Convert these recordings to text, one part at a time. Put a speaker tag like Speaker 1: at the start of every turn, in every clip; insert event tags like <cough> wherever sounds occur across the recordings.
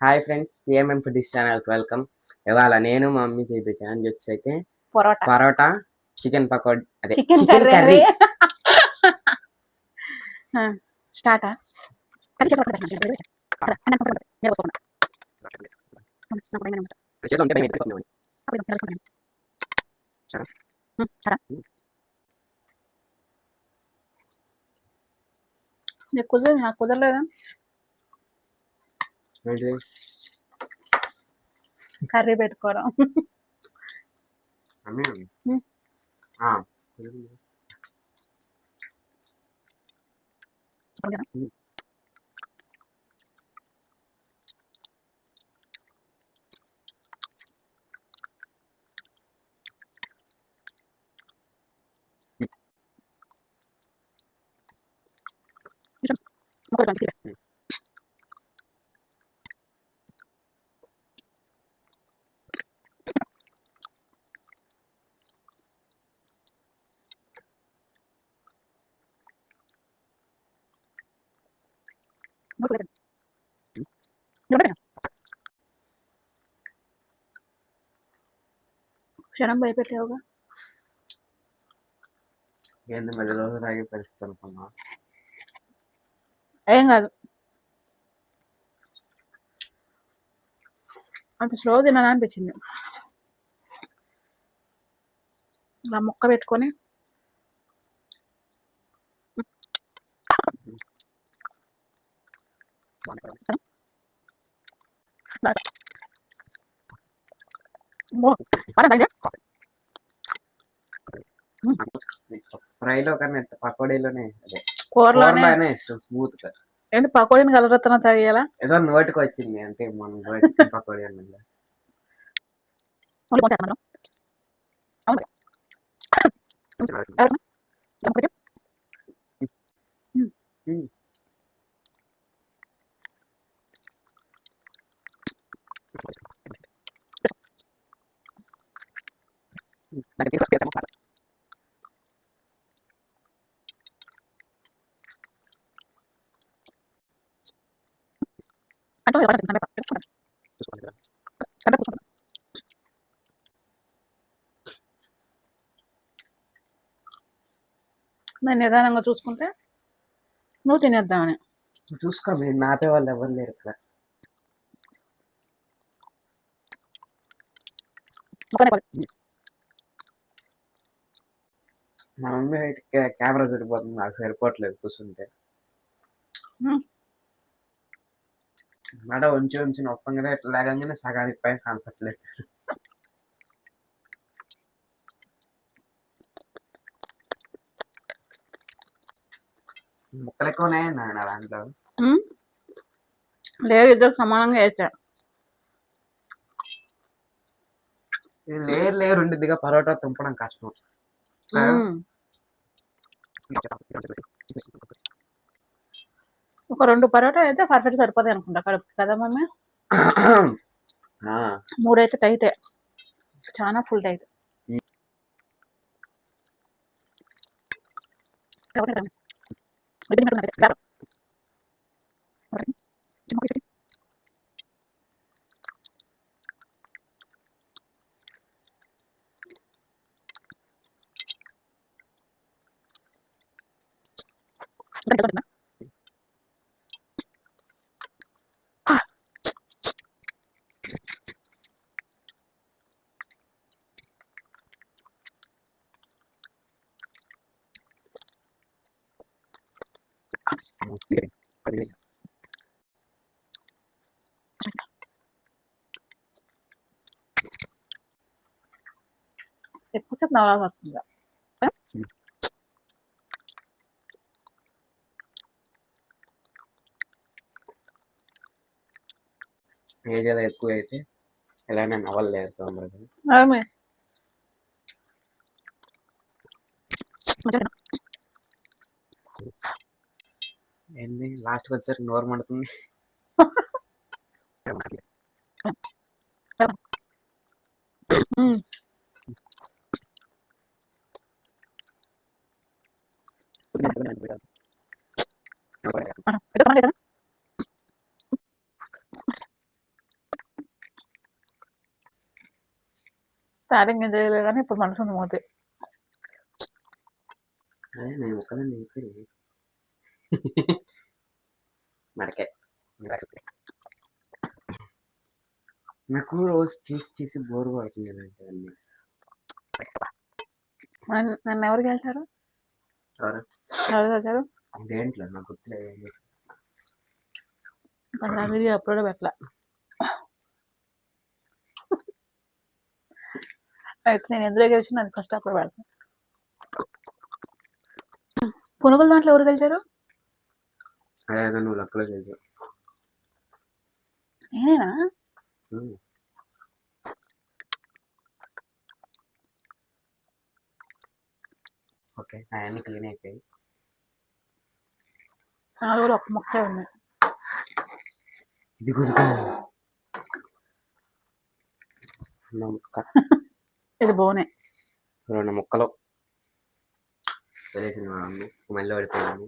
Speaker 1: Hi friends P M M foodies ఛానల్కి welcome. ఇవాళ నేను మా మమ్మీ చేయించాను వచ్చి అయితే
Speaker 2: పొరోటా.
Speaker 1: పరోటా చికెన్ పకోడీ అదే
Speaker 2: చికెన్ కర్రీ. <laughs> స్టార్టా?
Speaker 1: చేతిలో ఉంటే భయం అయిపోతుంది.
Speaker 2: నీకు కుదరదు నాకు కుదరలేదా
Speaker 1: ఏంటిది?
Speaker 2: Curry పెట్టుకోవడం
Speaker 1: మమ్మీ
Speaker 2: హ్మ్.
Speaker 1: ఆ.
Speaker 2: క్షణం భయపెట్టావుగా
Speaker 1: ఏంది మధ్య రోజు తాగి పరిస్థితి అనుకున్నా
Speaker 2: ఏం కాదు అంత స్లో తినాలని అనిపించింది ఇలా ముక్క పెట్టుకొని
Speaker 1: ఫ్రైలో కన్నా పకోడీలోనే అదే.
Speaker 2: కూరలోనే?
Speaker 1: ఇష్టం స్మూత్గా.
Speaker 2: ఏంటి పకోడీని కలరత్తున తాగేయాలా
Speaker 1: ఏదో నోటికి వచ్చింది అంటే మనం చికెన్ పకోడీ అన్నది <laughs>
Speaker 2: ఓన్లీ కొంచెం మనం అవును ఎవరు? ఎవరు కొంచెం?
Speaker 1: ఉమ్.
Speaker 2: అంటే ఎవరు తింటారు? పెట్టుకుంటారు. అంటే కూర్చోండి. నేను నిదానంగా చూసుకుంటే నువ్వు తినేద్దామని
Speaker 1: చూసుకో మీరు నాపే వాళ్ళు ఎవరు లేరు ఇక్కడ
Speaker 2: ముక్కనే పడి.
Speaker 1: మా మమ్మీ కెమెరా సరిపోతుంది నాకు సరిపోవట్లేదు కూర్చుంటే. మెడ ఉంచి ఉంచి నొప్పంగానే ఇట్లా లేకంగానే సగానికి పైన కనపట్లేదు ముక్కలు ఎక్కువనే నా దాంట్లో.
Speaker 2: లేదు ఇద్దరు సమానంగా వేసా
Speaker 1: లేరు లేరు ఉండిద్దిగా పరోటా తుంపడం కష్టం.
Speaker 2: ఒక రెండు పరోటా అయితే పర్ఫెక్ట్ సరిపోతాయి అనుకుంటా. కడుపు కదా మమ్మీ? <coughs> మూడైతే టైటే. చాలా ఫుల్ టైట్. 저번에 그랬나? 아. 네, 포색 나와봤습니다. 응?
Speaker 1: ఏజ్ ఏదో ఎక్కువ అయితే ఇలానే నవ్వలేరు తొందరగా
Speaker 2: ఆమె
Speaker 1: ఏంది? లాస్ట్కి వచ్చేసరికి నోరు మండుతుంది.
Speaker 2: ఉమ్. పెద్ద పని కదా స్టార్టింగ్ ఏం చేయలేదు కానీ ఇప్పుడు మనసు ఉంది మోతే.
Speaker 1: మడకే నాకు రోజు చేసి చేసి బోర్ పడుతుంది అంటే అన్ని.
Speaker 2: నన్ను- ఎవరు గెలిచారు?
Speaker 1: ఎవరు?
Speaker 2: గెలిచారు?
Speaker 1: దేంట్లో నాకు గుర్తులేదు.
Speaker 2: అప్లోడ్ పెట్టలా. అయితే నేను ఎందులో గెలిచిన అది ఫస్ట్ అప్పుడు పెడతాను పునుగుల దాంట్లో ఎవరు గెలిచారు? నేనేనా?
Speaker 1: ఓకే అవన్నీ క్లీన్ అయిపోయి
Speaker 2: నాలుగు ఒక్క మొక్కే ఉంది.
Speaker 1: ఇది ముక్క. <laughs>
Speaker 2: ఇది బోనే.
Speaker 1: రెండు ముక్కలు. తెలిసిన మమ్మీ మళ్ళీ ఓడిపోయింది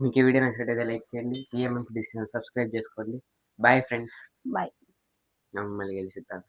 Speaker 1: మీకు ఈ వీడియో నచ్చినట్టయితే లైక్ చేయండి. ఈఎంఎం డిస్టెన్స్ సబ్స్క్రైబ్ చేసుకోండి. బాయ్ ఫ్రెండ్స్
Speaker 2: బాయ్
Speaker 1: మళ్ళీ గెలిచిద్దాం